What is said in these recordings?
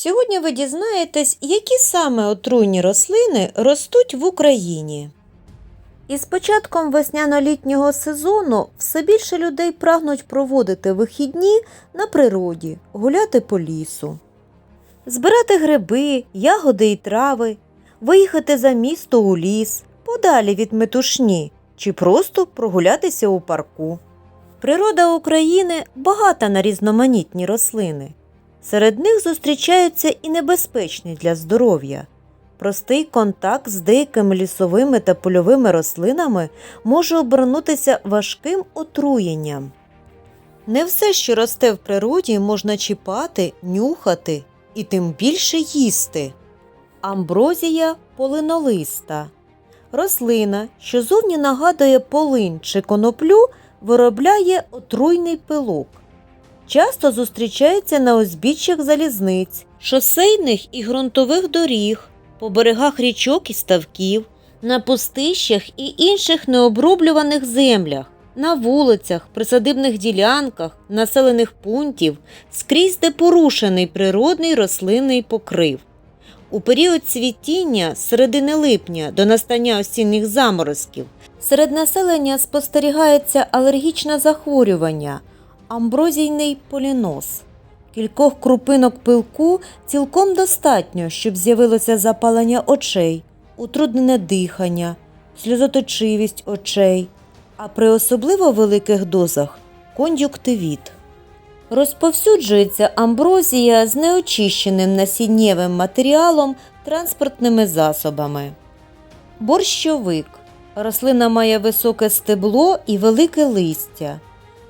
Сьогодні ви дізнаєтесь, які саме отруйні рослини ростуть в Україні. Із початком весняно-літнього сезону все більше людей прагнуть проводити вихідні на природі, гуляти по лісу, збирати гриби, ягоди і трави, виїхати за місто у ліс, подалі від метушні чи просто прогулятися у парку. Природа України багата на різноманітні рослини. Серед них зустрічаються і небезпечні для здоров'я. Простий контакт з деякими лісовими та польовими рослинами може обернутися важким отруєнням. Не все, що росте в природі, можна чіпати, нюхати і тим більше їсти. Амброзія полинолиста. Рослина, що зовні нагадує полин чи коноплю, виробляє отруйний пилок. Часто зустрічається на узбіччях залізниць, шосейних і ґрунтових доріг, по берегах річок і ставків, на пустищах і інших необроблюваних землях, на вулицях, присадибних ділянках, населених пунктів, скрізь де порушений природний рослинний покрив. У період цвітіння з середини липня до настання осінніх заморозків серед населення спостерігається алергічне захворювання амброзійний поліноз. Кількох крупинок пилку цілком достатньо, щоб з'явилося запалення очей, утруднене дихання, сльозоточивість очей, а при особливо великих дозах кон'юктивіт. Розповсюджується амброзія з неочищеним насіннєвим матеріалом транспортними засобами. Борщовик. Рослина має високе стебло і велике листя.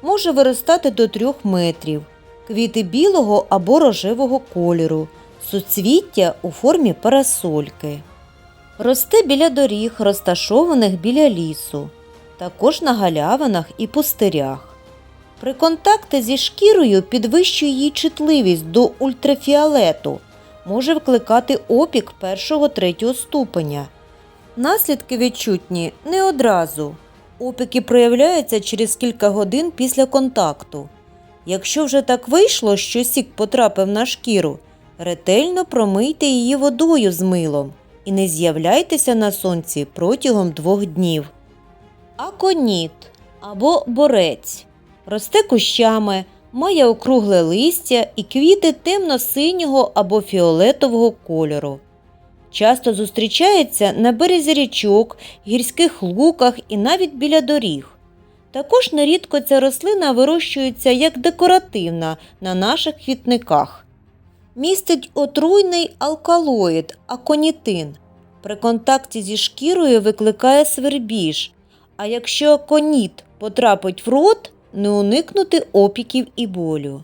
Може виростати до 3 метрів. Квіти білого або рожевого кольору. Суцвіття у формі парасольки. Росте біля доріг, розташованих біля лісу, також на галявинах і пустирях. При контакті зі шкірою підвищує її чутливість до ультрафіолету, може викликати опік першого-третього ступеня. Наслідки відчутні не одразу. Опіки проявляються через кілька годин після контакту. Якщо вже так вийшло, що сік потрапив на шкіру, ретельно промийте її водою з милом і не з'являйтеся на сонці протягом двох днів. Аконіт або борець росте кущами, має округле листя і квіти темно-синього або фіолетового кольору. Часто зустрічається на березі річок, гірських луках і навіть біля доріг. Також нерідко ця рослина вирощується як декоративна на наших квітниках. Містить отруйний алкалоїд аконітин. При контакті зі шкірою викликає свербіж, а якщо аконіт потрапить в рот, не уникнути опіків і болю.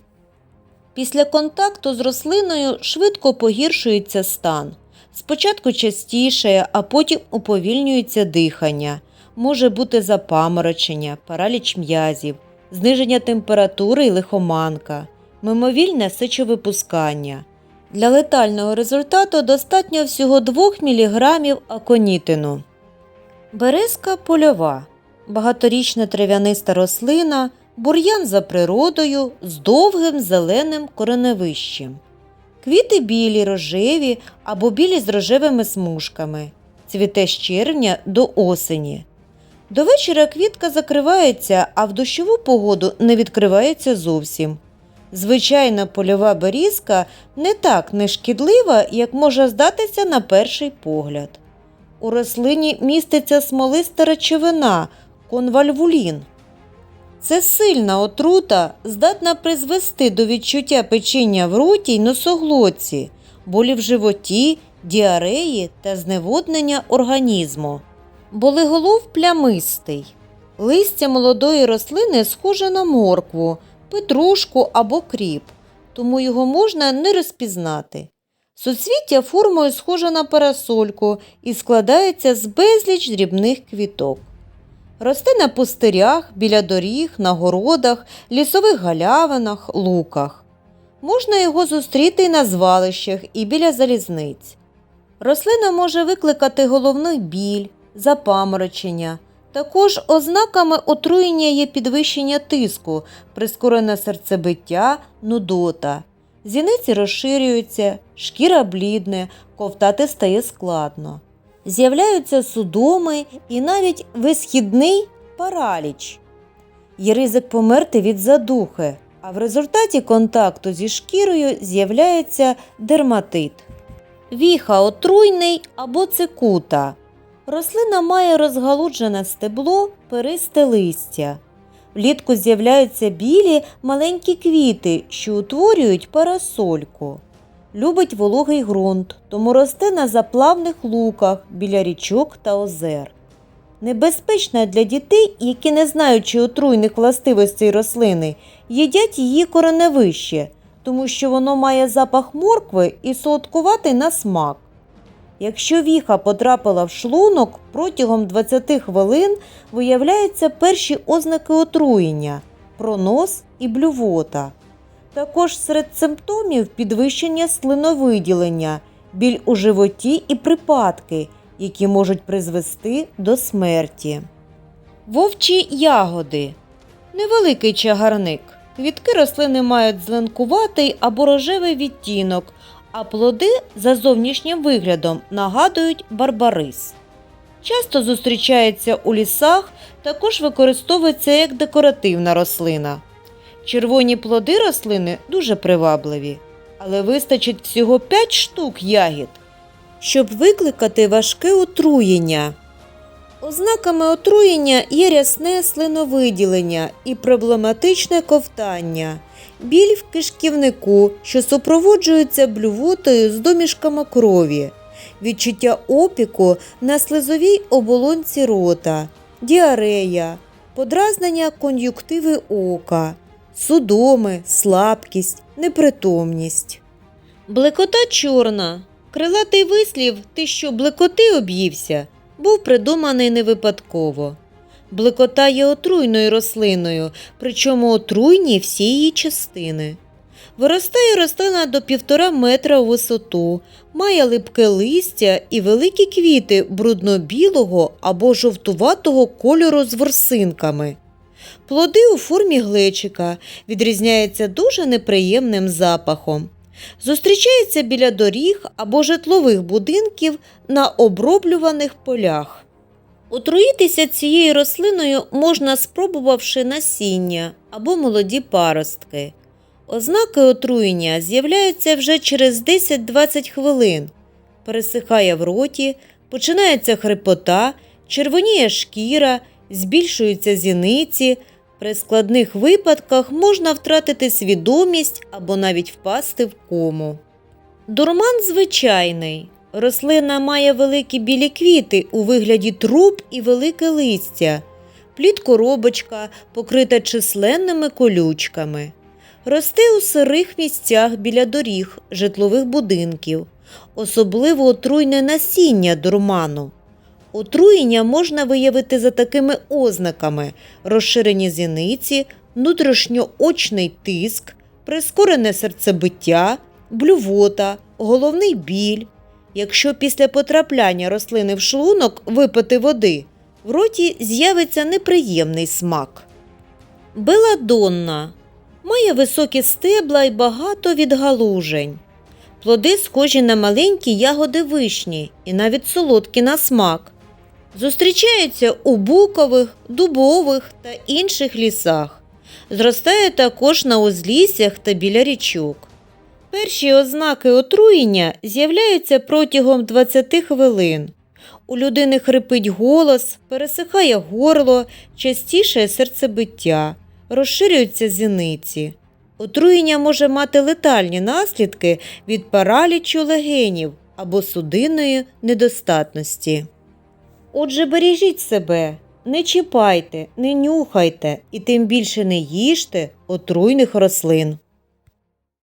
Після контакту з рослиною швидко погіршується стан. Спочатку частіше, а потім уповільнюється дихання. Може бути запаморочення, параліч м'язів, зниження температури і лихоманка, мимовільне сечовипускання. Для летального результату достатньо всього 2 мг аконітину. Березка польова багаторічна трав'яниста рослина, бур'ян за природою з довгим зеленим кореневищем. Квіти білі, рожеві або білі з рожевими смужками. Цвіте з червня до осені. До вечора квітка закривається, а в дощову погоду не відкривається зовсім. Звичайна польова берізка не так нешкідлива, як може здатися на перший погляд. У рослині міститься смолиста речовина конвальвулін. Це сильна отрута, здатна призвести до відчуття печіння в роті й носоглотці, болі в животі, діареї та зневоднення організму. Болиголов плямистий. Листя молодої рослини схоже на моркву, петрушку або кріп, тому його можна не розпізнати. Суцвіття формою схоже на парасольку і складається з безліч дрібних квіток. Росте на пустирях, біля доріг, на городах, лісових галявинах, луках. Можна його зустріти і на звалищах, і біля залізниць. Рослина може викликати головний біль, запаморочення. Також ознаками отруєння є підвищення тиску, прискорене серцебиття, нудота. Зіниці розширюються, шкіра блідне, ковтати стає складно. З'являються судоми і навіть висхідний параліч. Є ризик померти від задухи, а в результаті контакту зі шкірою з'являється дерматит. Віха отруйний або цикута. Рослина має розгалуджене стебло, перисте листя. Влітку з'являються білі маленькі квіти, що утворюють парасольку. Любить вологий ґрунт, тому росте на заплавних луках біля річок та озер. Небезпечна для дітей, які, не знаючи отруйних властивостей рослини, їдять її кореневище, тому що воно має запах моркви і солодкуватий на смак. Якщо віха потрапила в шлунок, протягом 20 хвилин виявляються перші ознаки отруєння пронос і блювота. Також серед симптомів підвищення слиновиділення, біль у животі і припадки, які можуть призвести до смерті. Вовчі ягоди. Невеликий чагарник. Квітки рослини мають зеленкуватий або рожевий відтінок, а плоди за зовнішнім виглядом нагадують барбарис. Часто зустрічається у лісах, також використовується як декоративна рослина. Червоні плоди рослини дуже привабливі, але вистачить всього 5 штук ягід, щоб викликати важке отруєння. Ознаками отруєння є рясне слиновиділення і проблематичне ковтання, біль в кишківнику, що супроводжується блювотою з домішками крові, відчуття опіку на слизовій оболонці рота, діарея, подразнення кон'юктиви ока, судоми, слабкість, непритомність. Блекота чорна. Крилатий вислів ти що блекоти об'ївся був придуманий не випадково. Блекота є отруйною рослиною, причому отруйні всі її частини. Виростає рослина до півтора метра у висоту, має липке листя і великі квіти брудно-білого або жовтуватого кольору з ворсинками. Плоди у формі глечика відрізняються дуже неприємним запахом. Зустрічається біля доріг або житлових будинків на оброблюваних полях. Отруїтися цією рослиною можна спробувавши насіння або молоді паростки. Ознаки отруєння з'являються вже через 10-20 хвилин. Пересихає в роті, починається хрипота, червоніє шкіра, збільшуються зіниці. При складних випадках можна втратити свідомість або навіть впасти в кому. Дурман звичайний. Рослина має великі білі квіти у вигляді труб і велике листя, плід-коробочка покрита численними колючками. Росте у сирих місцях біля доріг, житлових будинків, особливо отруйне насіння дурману. Отруєння можна виявити за такими ознаками: розширені зіниці, внутрішньоочний тиск, прискорене серцебиття, блювота, головний біль. Якщо після потрапляння рослини в шлунок випити води, в роті з'явиться неприємний смак. Беладонна має високі стебла і багато відгалужень. Плоди схожі на маленькі ягоди вишні і навіть солодкі на смак. Зустрічаються у букових, дубових та інших лісах. Зростає також на узліссях та біля річок. Перші ознаки отруєння з'являються протягом 20 хвилин. У людини хрипить голос, пересихає горло, частіше серцебиття, розширюються зіниці. Отруєння може мати летальні наслідки від паралічу легенів або судинної недостатності. Отже, бережіть себе, не чіпайте, не нюхайте і тим більше не їжте отруйних рослин.